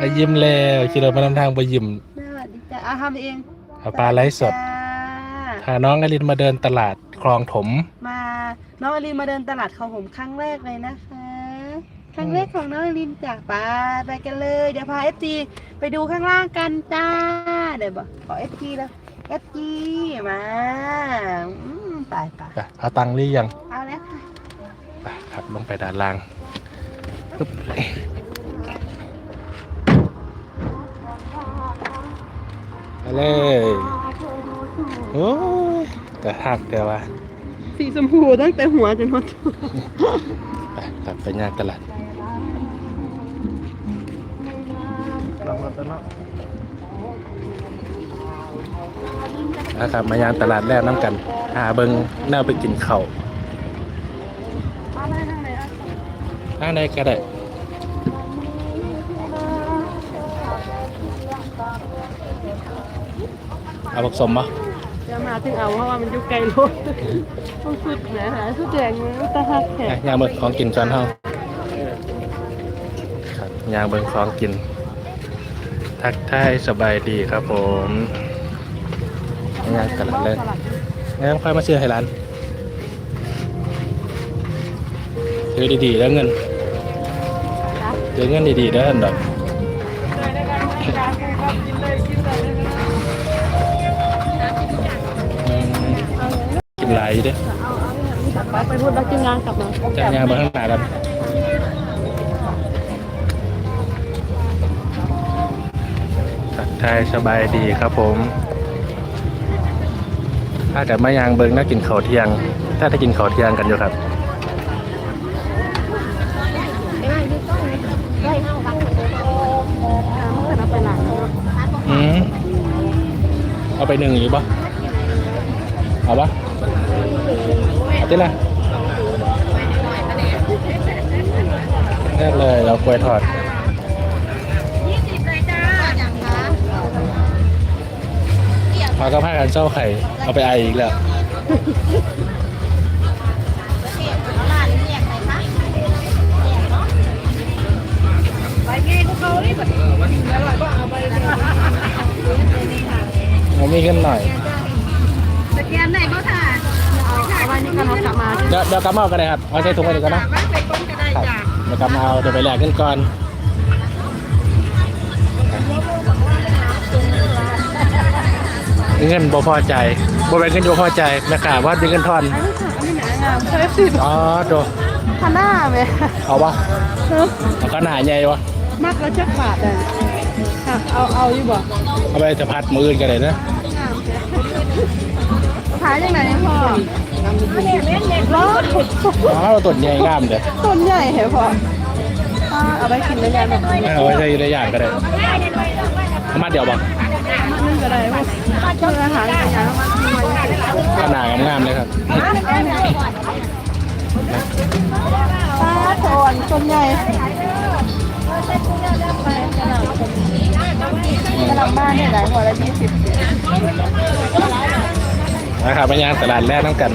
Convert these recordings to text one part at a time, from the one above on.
ไปยิ้มแล้วขี่รถมานำทางไปยิ้มสวัสดีจ้าเอาทำเองเอาปลาไลฟ์สดจ้าพาน้องอลินมาเดินตลาดคลองถม มาน้องอลินมาเดินตลาดของผมครั้งแรกเลยนะคะ ครั้งแรกของน้องอลินจากไปไปกันเลย เดี๋ยวพาเอฟจีไปดูข้างล่างกันจ้าเดี๋ยวบอกขอเอฟจีแล้วเอฟจีมาอืมไปไปไปเอาตังค์หรือยังเอาแล้วค่ะไปครับลงไปด้านล่างปึ๊บ ไปเลยโอ้ยแต่หักเดี๋ยวว่าสีชมพูตั้งแต่หัวจนหมดไปครับไปย่างตลาดนะครับมาย่างตลาดแรกน้ำกัน หาเบิงแนวไปกินข้าวเอาไปทางไหนอะทางใดก็ได้ เอาผสมปะจะมาถึงเอาเพราะว่ามันอยู่ไกลรถต้องสุดนะฮะสุดแดงมันตะหักแขอะนย่างเบิงของกินจอนเฮาครับย่างเบิงของกิน ทักทายสบายดีครับผมย่างตลาดเลยงั้นค่อยมาซื้อให้ร้านซื้อดีๆแล้วเงินซื้อเงินดีๆแล้วอันดอ หลายอยู่เด้ไปพูดแล้วกินงานกลับมาจะย่างมาข้างหน้ากันทักทายสบายดีครับผม ถ้าเกิดมายางเบิงน่ากินข้าวเที่ยง ถ้าได้กินข้าวเที่ยงกันอยู่ครับเอาไปหนึ่งอยู่ปะเอาปะ เอาที่ะแรกเลยเรากล้วยทอดมาก็พากันเจ้าไข่ เอาไปไออีกแล้วผมมีเงินหน่อยสแกนไหนก็ถ่าย นี่กันเรากลับมาเดี๋ยวเดี๋ยวกลับมาเอากันเลยครับเอาใส่ถุงไปดีกว่านะไม่ไปก้นก็ได้ครับจ้ะเดี๋ยวกลับมาเอาเดี๋ยวไปแลกเงินก่อนเงินบ่พอใจบ่เป็นเงินบ่พอใจแม่ค้าว่าเป็นเงินทอนอันนี้ค่ะอันนี้ไหนงามเคยสิบอ๋อโดพันหน้าไหมเอาวะเนอะเอาขนาดใหญ่วะมักแล้วจักบาทเลยค่ะเอาเอาอยู่บ่เอาไปจะพัดมืออื่นกันเลยนะขายยังไงพ่อ รอดอ๋อเราต้นใหญ่งามเด้อต้นใหญ่เหรอพ่ออ่าเอาไปกินได้ยังแบบเอาไว้ใส่ได้ย่างก็ได้เอามาเดี๋ยวบอกนึงก็ได้พวกเพื่ออาหารอย่างนี้ขนาดงามๆเลยครับป้าโทนต้นใหญ่กระลำบ้านเนี่ยไหนหัวละยี่สิบ นะครับไปย่างตลาดแรกน้ำกัน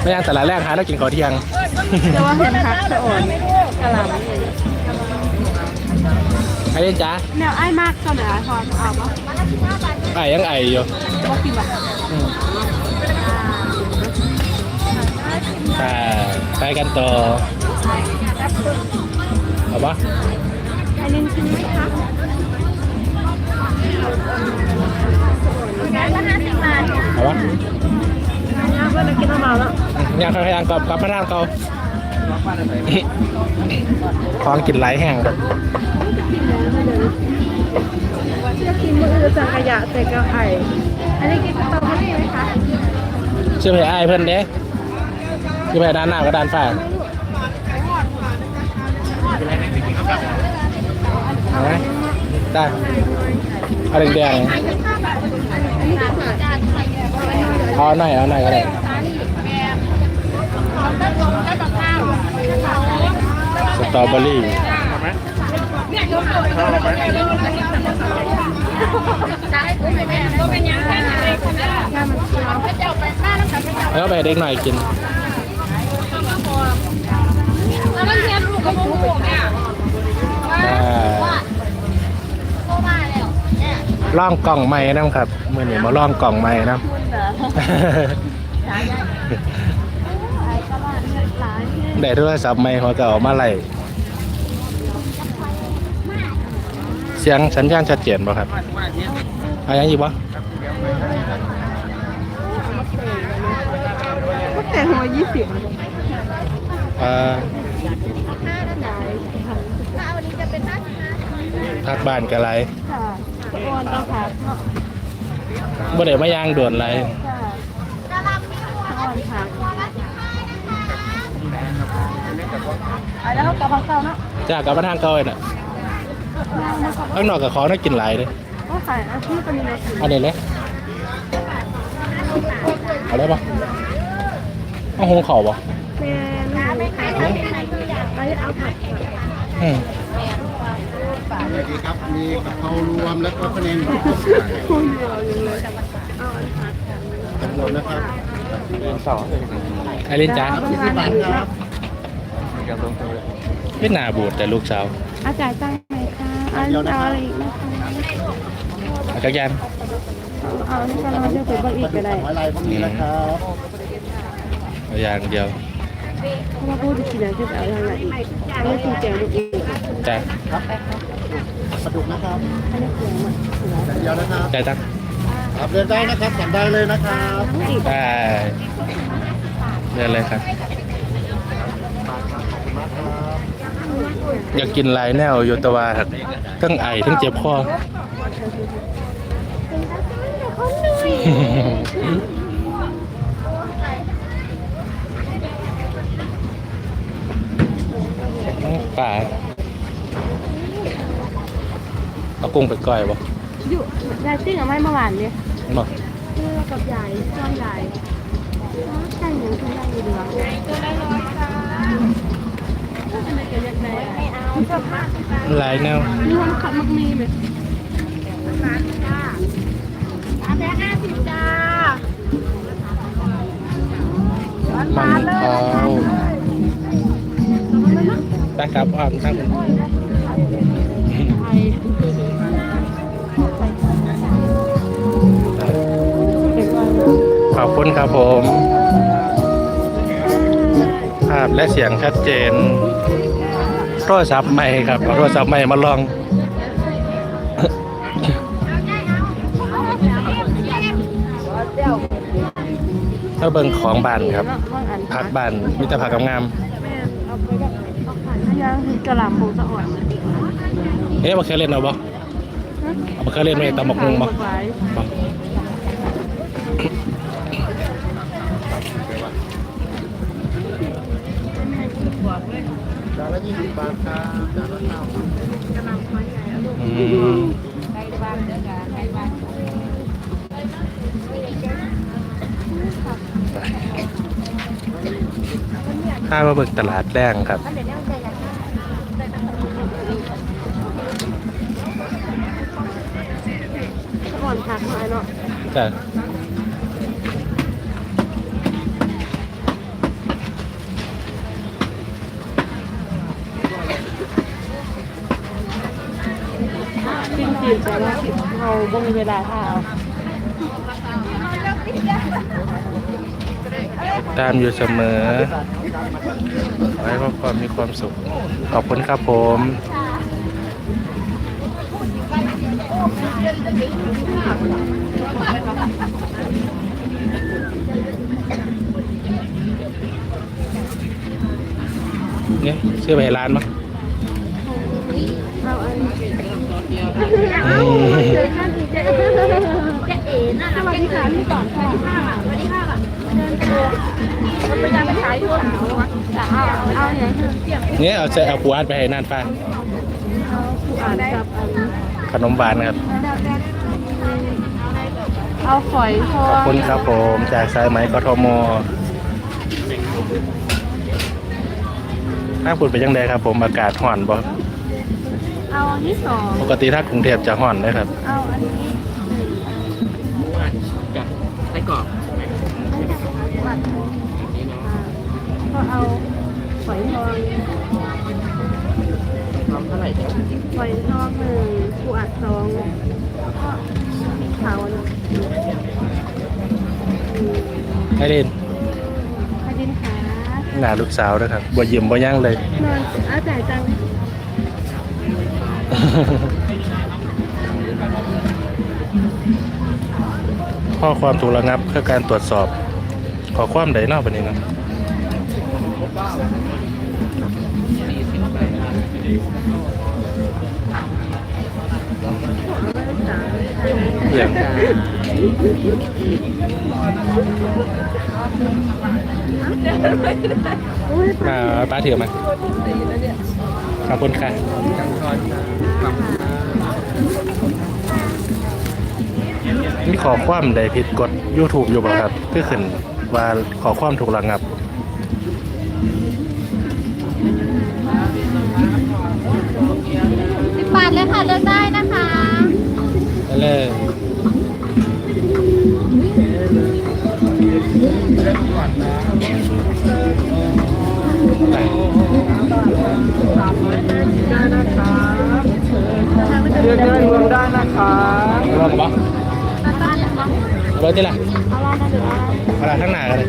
ไปย่างตลาดแรกหาแล้วกินข้าวเที่ยงแต่ว่าเห็นพักสะอ่อนกระลำไอ้เจ้าแนวไอ้มากก็หนาพอเอาปะไอ้ยังไอ้อยู่ว่ากินแบบอืมอ่ไปกันต่อเอาปะไอ้เลินชิมไหมคะ เอาปะย่างเพื่อนกินมาแล้วย่างข้าย่างกับกับพนักเขาของกินไหลายแห้งครับเชื่อกินมือจากขยะใส่กระไข่อันนี้กินสตรอเบอรี่ไหมคะชื่อเพจไอ้ายเพื่อนเด้ชื่อเพจด้านหน้ากับด้านฝ้าเอาไหมได้เอาแดงๆ เอาหน่อยเอาหน่อยก็ได้สตรอเบอรี่แล้วไปเด็กหน่อยกินแล้วมันเทียนลูกกับลูกเนี่ยล่องกล่องไม้น้ำครับเมื่อนี้มาล่องกล่องไม้น้ำ ได้โทรศัพท์ไม้เขาก็เอามาไล่เสียงสัญญาณชัดเจนป่ะครับอะไรยังอีกบ่แต่หัวยี่สิบอ่าพักบ้านกันไรค่ะอ้วนต้องพักเนาะบ่ได้มาย่างด่วนไร ค่ะอ้วนพักอะแล้วกลับมาเก่าเนาะจากกลับมาทางเก่าเลยน่ะข้างนอกกับของน่ากินหลายเลยก็ขายอาชีพเป็นยังไงอันนี้เลยเอาได้ปะเอาหงเข่าปะเป็นขายไปเอาผักอืมสวัสดีครับ มีกะเพรารวมแล้วก็คะแนนคุณเดียวอยู่เลยเอาอันผักจำนวนนะครับ สองไอรินจ้าสี่สิบบาทครับเป็นหนาบูดแต่ลูกสาวอาจารย์ตั้งไหนคะอันเอาอะไรอีกนะคะเอาจักรยานเอาอันนี้ก็เราจะไปบ้านอีกก็ได้หอยลายพวกนี้นะครับเอาอย่างเดียวเพราะว่าพูดกินแล้วจะเอาอะไรอีกอันนี้คือแกงลูกอีกจ้าปลาดุกนะครับอันนี้แกงมันอย่างเดียวนะครับจ่ายตัง ค์ครับเดินได้นะครับสั่งได้เลยนะครับอีกได้เรียนเลยครับ อยากกินหลายแนวอยู่แตะวาครับทั้งไอทั้งเจ็บคอป่าเอากุ้งไปก้อยบ่อยู่ยายติ้งเอาไม้เมื่อวานเนี่ย บ่เพื่อกับยายช่วงยายใช่หนูคือยายอยู่เหลืองตัวละร้อยค่ะทำไมแกเรียกแม่ไม่เอาชอบมากหลายแนวนี่มันขับมักมีไหมอาแบงค์ห้าสิบจ้ามันเขาไปครับอ้อมทั้ง ขอบคุณครับผม ภาพและเสียงชัดเจนโทรศัพท์ใหม่ครับเอาโทรศัพท์ใหม่มาลอง ถ้าเบิ่งของบ้านครับพักบ้านมิตรพักงามเอาไปแบบเอาขายย่างคือกระหล่ำผงสะอ่อนๆเอ๊ะมาเคยเล่นเอาบ่เอามาเคยเล่นไหมตำบักมุงบ่บ่ จานละ ยี่สิบบาทครับจานละเก้าบาทอืมถ้ามาเบิ่งตลาดแรงครับสะอ่อนผักมาเนาะ จ้ะ จริงๆแต่ว่าเราบ่มีเวลาท่าเอาตามอยู่เสมอไว้เพราะความมีความสุข ขอบคุณครับผมเนี่ยซื้อไปร้านมั้ง เราอันอืมจเอ๋น่ะสวัสดีค่ะพี่ก่อนค่ะสวัสดีค่ะเดินตัวมันเป็นการไปขายทั่วหนาวแต่เอาเอาอย่างเนี่ยเอาใส่เอาปูอัดไปให้น่นฟ้าผู้อ่านกับขนมหวานครับ เอาฝอยทอขอบคุณครับผมจากสายไหมกทมถ้าคุณไปยังไงครับผมอากาศห่อนบ่ เอาอันที่สองปกติถ้ากรุงเทพจะห่อนนะครับ เอาอันนี้ไส้กรอกก็เอาฝอยทองทำเท่าไหร่ครับฝอยทองหนึ่งผู้อัดสองก็ขาวอยู่ไอรินพาดินขาหน้าลูกสาวนะครับบ่ยิ้มบ่ยั้งเลยนอนอ้าจ่ายจัง ข้อความถูกระงับเพื่อการตรวจสอบ ขอความใดนอกบันนี้นะเรื่องมาป้าถือมาขอบคุณค่ะ มีขอความใดผิดกฎ YouTube อยู่บ่ครับคือขึ้นว่าขอความถูกระงับสิบบาทเลยค่ะเลือกได้นะคะไปเลยไป เลือกได้รวมได้นะคะรอดปะรอดที่ละอาละทั้งหน้ากันเลย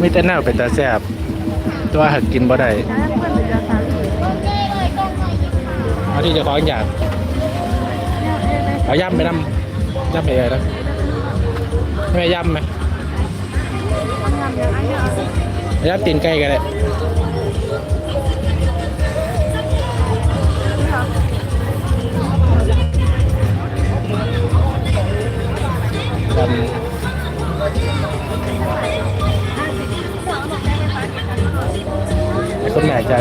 มีแต่หน้าเป็นตาแซบตัวหักกินบ่ได้เอาที่จะขออยากเอาย่ำไปน้ำย่ำไปเลยนะไม่ย่ำไหมย่ำตีนไก่กันเลย กันไอ้คนแม่จ่า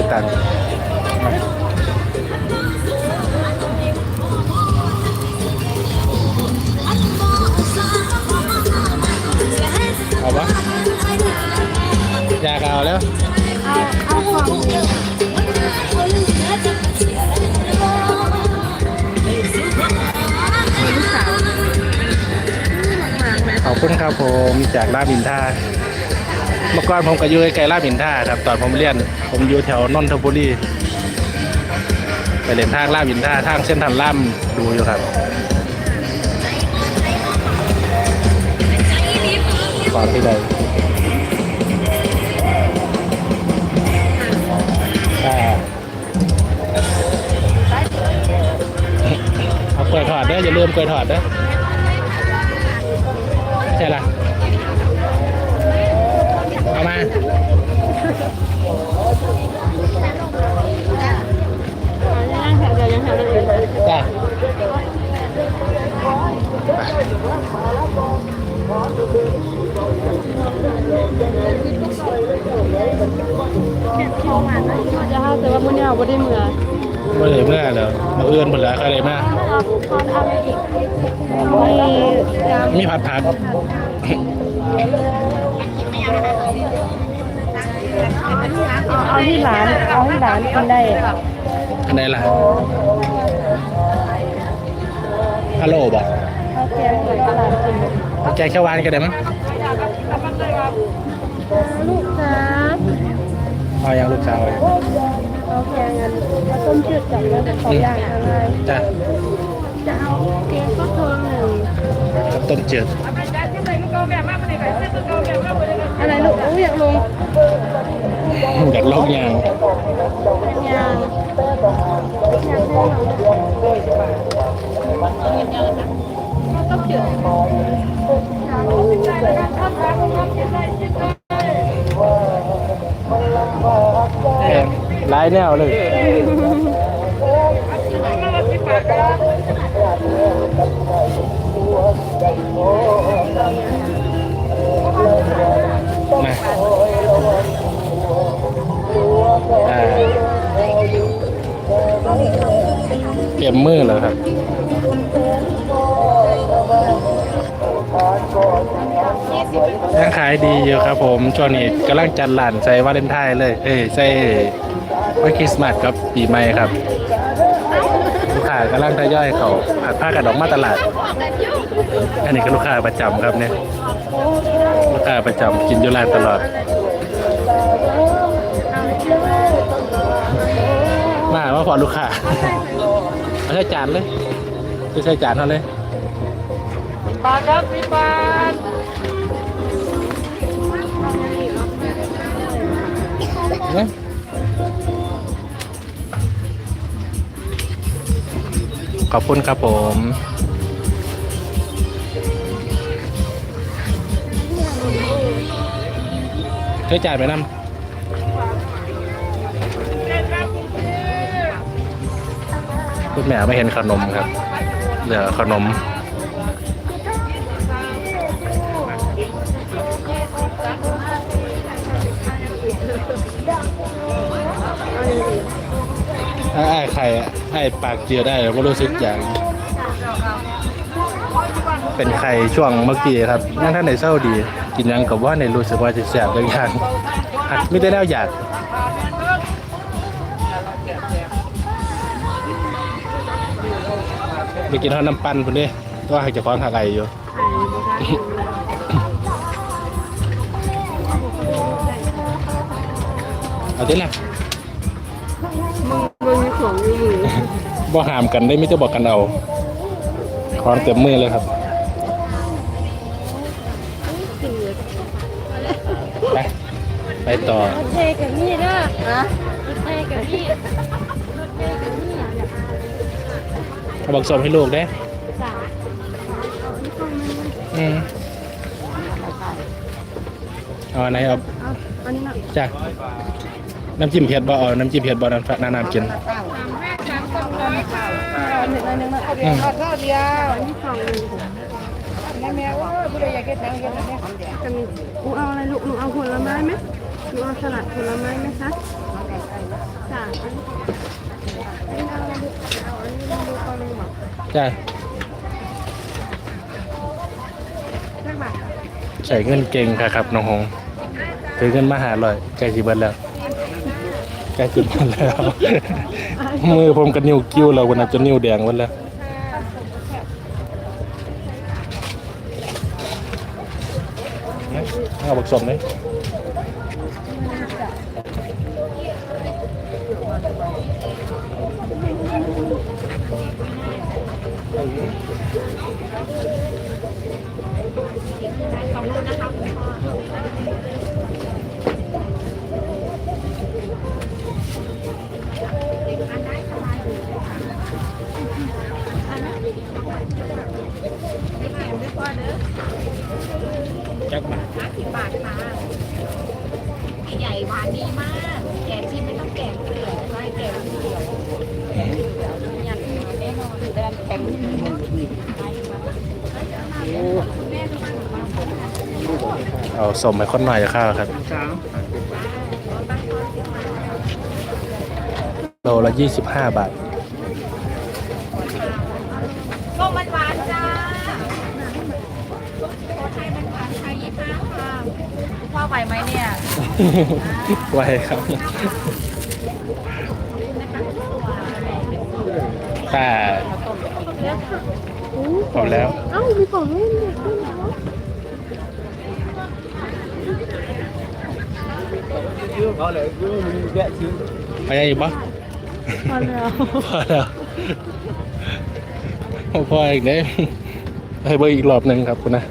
คุณครับผมจากลาบินท่าเมื่อก่อนผมก็อยู่ใกล้ลาบินท่าครับตอนผมเรียนผมอยู่แถวนนทบุรีไปเรียนทางลาบินท่าทางเส้นทันล่ามดูอยู่ครับขอที่ใดอ่าเอากล้วยทอดเด้ออย่าลืมกล้วยทอดเด้อ เอาแกงเขียวหวานกันได้มั้ยลูกค้าเอาอย่างลูกสาวเอาแกงกันเอาต้มจืดกับเนื้อขออย่างอะไรจ้ะจะเอาแกงฟักทองหนึ่งกับต้มจืดอะไรลูกอู้อยากลงอยากลอกยางยางอยากให้ต้มจืดแม่ง หลายแนวเลยมาอ่เตรียมมือแล้วครับ ยังขายดีอยู่ครับผมช่วงนี้กำลังจัดร้านใส่วาเลนไทน์เลย เอ้ยใส่วันคริสต์มาสกับปีใหม่ครับลูกค้ากำลังทยอยเขาผัดผ้ากันออกมาตลาด อันนี้ก็ลูกค้าประจำครับเนี่ยลูกค้าประจำกินอยู่ร้านตลอด มาว่าพอลูกค้าใช้จานเลยจะใช้จานเท่าเลยปลาครับพี่ปลาเขอบคุณครับผมใช้จ่ายไปน้ำคุณแม่ไม่เห็นขนมครับเหลือขนมไอ้ไข่อะ ไอ้ปากเจียวได้เราก็รู้สึกอย่าง เป็นไข่ช่วงเมื่อกี้ครับยังท่านในเศร้าดี กินยังกับว่าในรู้สึกว่าจะแสบบางอย่างหักไม่ได้แล้วอยากไปกินทอดน้ำปั้นคนนี้ก็หักจะคล้องหักไออยู่เอาดิล่ะ บ่หามกันได้ไม่จะบอกกันเอาคล้องเต็มมือเลยครับไปไปต่อเทกับนี่เด้อนะเทกับนี่เอาบักสมให้ลูกได้จ้าอืมเอาอันไหนเอาเอาอันนี้นะจ้ะน้ำจิ้มเผ็ดบ่เอาน้ำจิ้มเผ็ดบ่น้ำน้ำน้ำกินเอา หนึ่งหนึ่งเอาเดียวเอาเท่าเดียวนี่สองหนึ่งแม่แม่ว่าผู้ใดอยากกินแตงกินแม่จะมีหนูเอาอะไรลูกหนูเอาผลไม้ไหมหนูเอาสลัดผลไม้ไหมคะจ้าอันนี้เอาอะจ้ะใส่เงินเก่งค่ะครับน้องหงถือเงินมาหาลอยใกล้สิเบิดแล้วใกล้สิเบิดแล้ว มือผมกับนิ้วกิ้วเราวันนั้นจนนิ้วแดงวันแล้วเอาบักสมเลย เอาสมให้คนหน่อยจะข้าวครับโลละยี่สิบห้าบาทส้มมันหวานจ้าโคไทยมันหวานไทยยี่ห้าค่ะพ่อไหวไหมเนี่ยไว้ครับแต่ พอแล้ว เอ้ามีของเล่นเด็กด้วยเหรอไปยังอีกปะพอแล้วพอแล้วพออีกเนี่ยให้เบอร์อีกรอบหนึ่งครับคุณนะ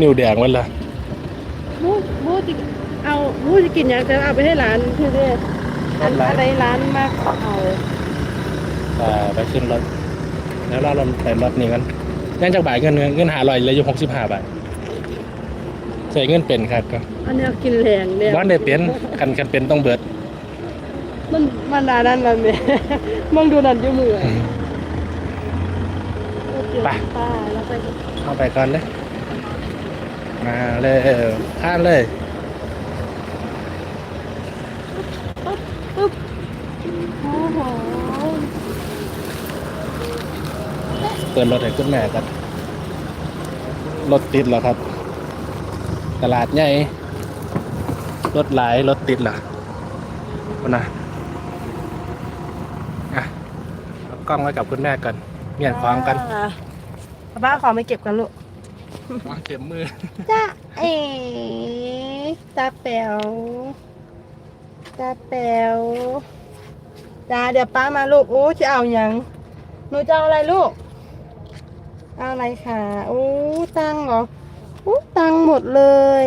นิ้วแดงวันละมูมูจะเอามูจะกินอย่างจะเอาไปให้ร้านคือเด้อันอะไรร้านมากเอาอ่าไปขึ้นรถ แล้วเราลองไปรถนี้กันยังจากบ่ายเงินเงินหาลอยเหลยอยู่หกสิบห้าบาทใส่เงินเป็นครับก็อันนี้กินแรงเนี่ยบ้านได้เป็นกันกันเป็นต้องเบิด มันมันดานั่นมันเนี่ยมองดูนั่นอยู่มือไปป้าแล้วไปเอาไปก่อนเลยมาเลยข้ามเลยปุ๊บโอ้โห เปิดรถให้คุณแม่ครับรถติดแล้วครับ ตลาดใหญ่รถหลายรถติดเหรอคุณนะอะเอากล้องไว้กับคุณแม่ก่อนเมียนคล้องกันป้าขอไม่เก็บกันลูกวางเต็มมือจ้าเอ๋ตาแป๋วตาแป๋วจ้าเดี๋ยวป้ามาลูกโอ้จะเอาหยังหนูจะเอาอะไรลูก เอาอะไรคะโอ้ตังเหรอโอ้ตังหมดเลย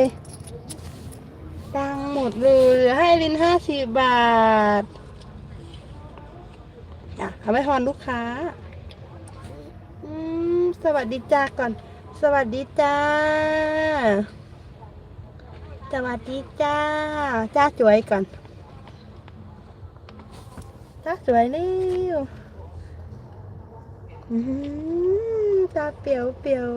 ตังหมดเลยให้ลินห้าสิบบาทอะเอาไปทอนลูกค้าอืมสวัสดีจ้าก่อน สวัสดีจ้า สวัสดีจ้า จ้าสวยก่อน จ้าสวยเร็วอืม เปียวเปียว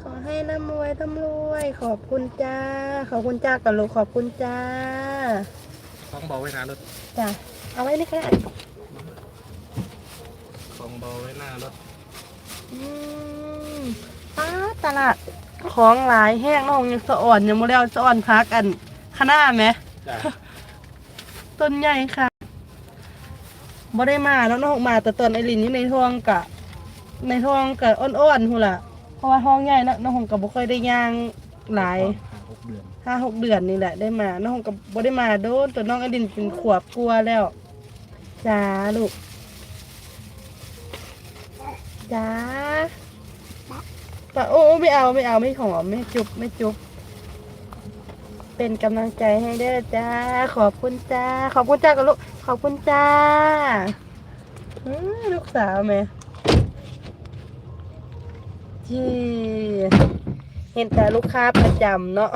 ขอให้ร่ำรวยร่ำรวย ขอบคุณจ้า ขอบคุณจ้าก่อนลูกขอบคุณจ้า ของเบาไว้หน้ารถจ้ะ เอาไว้นี่ก็ได้ของเบาไว้หน้ารถอืมป้าตลาดของหลายแห้งน้องยังสะอ่อนยังโมเดลสะอ่อนพักอันคณะไหม จ้ะ ต้นใหญ่ค่ะ บ่ได้มาแล้วน้องมาแต่ตอนไอรินอยู่ในท้องกะ ในท้องกะอ่อนๆหูนล่ะเพราะว่าท้องใหญ่แล้วน้องกะบ่ค่อยได้ย่างหลายห้าหกเดือนห้าหกเดือนนี่แหละได้มา น้องกะบ่ได้มาโดนตัวน้องไอรินเป็นขวบกลัวแล้วจ้าลูกจ้าปะโอ้ไม่เอาไม่เอาไม่หอมไม่จุบไม่จุบ เป็นกำลังใจให้เด้อจ้า ขอบคุณจ้า ขอบคุณจ้ากับลูก ขอบคุณจ้าอื้อลูกสาวแม่จีเห็นแต่ลูกค้าประจำเนาะ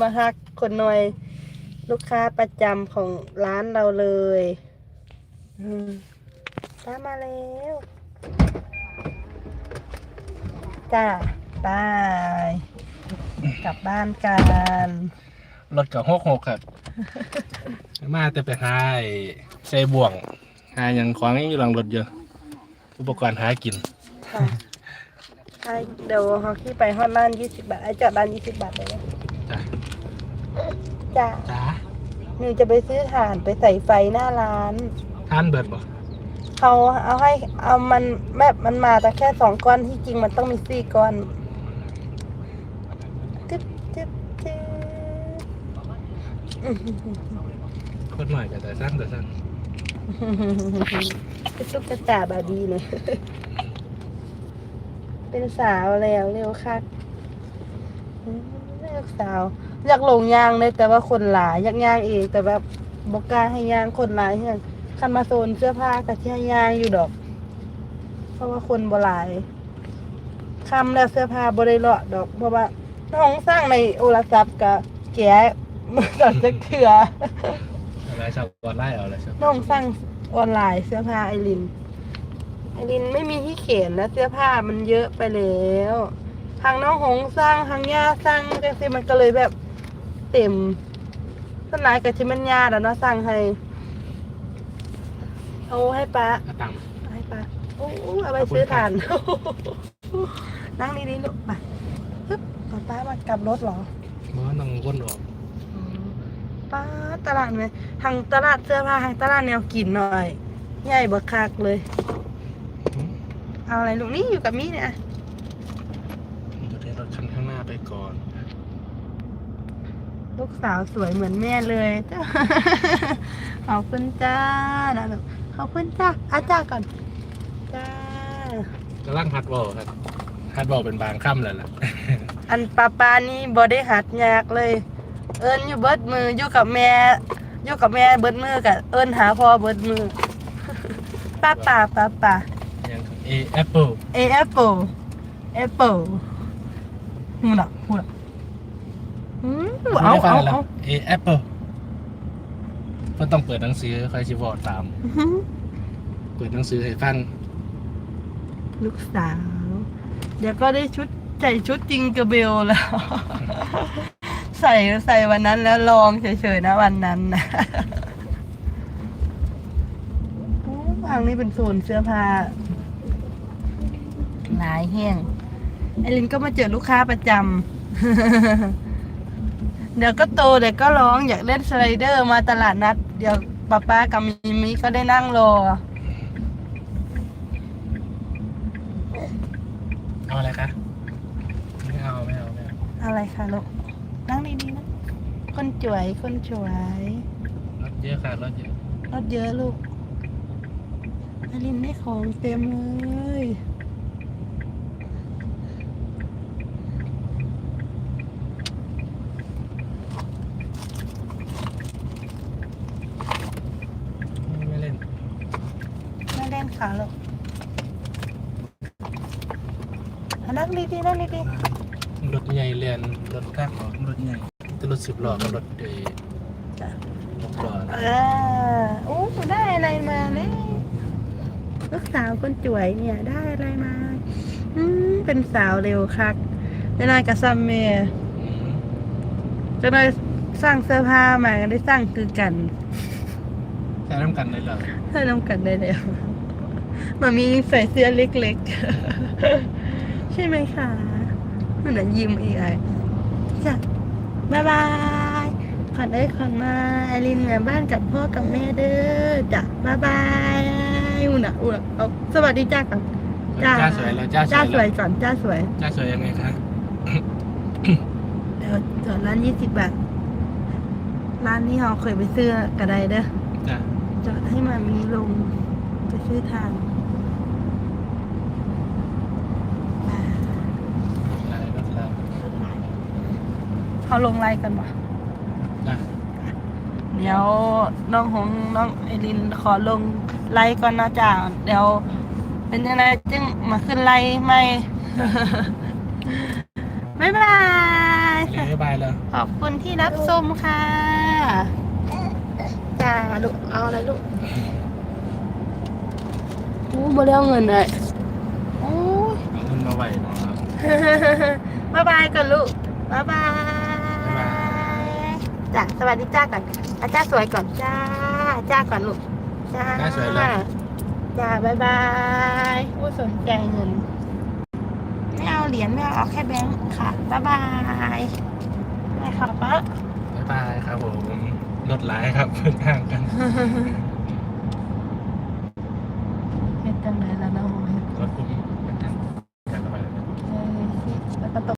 มาฮักคนหน่อย ลูกค้าประจำของร้านเราเลยมตามมาแล้วจ้าบาย กลับบ้านกัน รถกับหกหกครับ มาแต่ไปหาไอ้ใส่บ่วง หาอย่างของอยู่หลังรถเยอะอุปกรณ์หากิน ค่ะไอเดี๋ยวเขาขี่ไปฮอดร้านยี่สิบบาทไอจอดร้านยี่สิบบาทเลยนะจ้ะ จ้าจ้าหนูจะไปซื้อถ่านไปใส่ไฟหน้าร้านทานเบิดบ่เขาเอาให้เอามันแบบมันมาแต่แค่สองก้อนที่จริงมันต้องมีสี่ก้อนจึ๊บจึ๊บจึ๊บ อื้อหือคนหน่อยก็แต่สั้นแต่สั้นเป็นตุ๊กตาบาร์บี้เลย เป็นสาวแล้วเร็วคักอืมเลือกสาว อยากลงยางเลยแต่ว่าคนหลายอยากยางเองแต่แบบบกล้าให้ยางคนหลายเฮียคันมาโซนเสื้อผ้ากับที่ให้ยางอยู่ดอก เพราะว่าคนบ่หลายคำแล้วเสื้อผ้าบ่ได้เลาะดอกเพราะว่าน้องสร้างในโอรศัพท์กับแกะ มือก่อนจะเถื่ออะไรชาวออนไลน์เอาอะไรชาวน้องสั่งออนไลน์เสื้อผ้าไอริน ไอรินไม่มีที่เขียนแล้วเสื้อผ้ามันเยอะไปแล้วทางน้องหงสร้างทางย่าสร้างจังซี่มันก็เลยแบบเต็มต้นไม้กับชิมันยาแล้วเนาะสั่งให้เอาให้ป้าเอาตังค์ให้ป้าโอ้เอาไปซื้อถ่าน นั่งนี่ๆลูกมาปึ๊บป้าป้ามากลับรถเหรอบ่ต้องวนออก ป้าตลาดไหมทางตลาดเสื้อผ้าทางตลาดแนวกินหน่อย ใหญ่บักคักเลย เอาอะไรลูกนี่อยู่กับมี่เนี่ยอยู่ในรถคันข้างหน้าไปก่อน ลูกสาวสวยเหมือนแม่เลยจ้าขอบคุณจ้านะลูกขอบคุณจ้าอาจ้าก่อน จ้ากำลังฮัดบอลครับฮัดบอลเป็นบางค่ำเลยล่ะ อันปาปานี่บอได้หัดยากเลย เอิญอยู่เบิดมืออยู่กับแม่อยู่กับแม่เบิดมือกับเอิญหาพ่อเบิดมือป้าป่าป้าป่ายังเอแอปเปิลเอแอปเปิลแอปเปิลหูน่ะหูน่ะอืมเอาไม่ได้ฟังเอาแล้วเอาเอแอปเปิลเพิ่นต้องเปิดหนังสือคอยชิวอดตามอื้อหือเปิดหนังสือให้ฟังลูกสาว เดี๋ยวก็ได้ชุดใส่ชุดจิงเกอร์เบลแล้ว ใส่ใส่วันนั้นแล้วลองเฉยๆนะวันนั้นนะโอ้วางนี่เป็นโซนเสื้อผ้าหลายแห้งไอลินก็มาเจอลูกค้าประจำ เดี๋ยวก็โตเดี๋ยวก็ร้องอยากเล่นสไลเดอร์มาตลาดนัด เดี๋ยวป้าป้ากับมิมิก็ได้นั่งรอเอาอะไรคะไม่เอาไม่เอาไม่เอาอะไรคะลูกนั่งดีๆนะ คนสวยคนสวยรถเยอะค่ะรถเยอะรถเยอะลูกนารินได้ของเต็มเลยไม่เล่นไม่เล่นขาลูกอะนั่งดีๆนั่งดีรถใหญ่เรียนรถข้างของรถใหญ่แต่รถสิ บล้อกับรถเดย์ๆจ้ะ หกล้อเออโอ้ได้อะไรมาเนี่ยลูกสาวคนสวยเนี่ยได้อะไรมา อืมเป็นสาวเร็วคักเจะนายกับซัมเมย์อืมเจะนายสร้างเสื้อผ้ามาก็ได้สร้างคือกันใช้น้ำกันเลยเหรอให้น้ำกันได้แล้วมามีใส่เสื้อเล็กๆ ใช่ไหมคะมันน่ะยิ้มอีกไอ้จ้ะ บ๊ายบายขอนได้ขอนมาไอรินแม่บ้านกับพ่อกับแม่เด้อจ้ะบ๊ายบายอุ่นอะอุ่นอะเอาสวัสดีจ้าก่อนจ้าจ้าสวยแล้วจ้าจ้าสสววยยแล้วก่อนจ้าสวยจ้าสวยยังไงคะเดี๋ยวจอดร้านยี่สิบบาทร้านนี้เราเคยไปซื้อกระไดเด้อจ้าจอดให้มามีลงไปซื้อทางอ่า ได้รถแล้ว เขาลงไลน์กันปะจ้าเดี๋ยวน้องหงน้องไอรินขอลงไลน์ก่อนนะจ๊ะเดี๋ยว เป็นยังไงจึงมาขึ้นไลน์ไหมบ๊ายบายโอเคบ๊ายบายแล้วขอบคุณที่รับชมค่ะจ้าลูกเอาอะไรลูกอู้บ่ได้เอาเงินเลยโอ้ย เอาเงินมาไหวเนาะครับบ๊ายบายก่อนลูก บ๊ายบาบ๊ายบายย จ้ะสวัสดีจ้าก่อนอาจ้าสวยก่อนจ้าจ้าก่อนลูกจ้าจ้าสวยแล้ว จ้าบ๊ายบายผู้สนใจเงินไม่เอาเหรียญไม่เอาเอาแค่แบงค์ค่ะบ๊ายบายไม่ค่ะป๊าบ๊ายบายครับผมรถหลายครับเพื่อนข้างกัน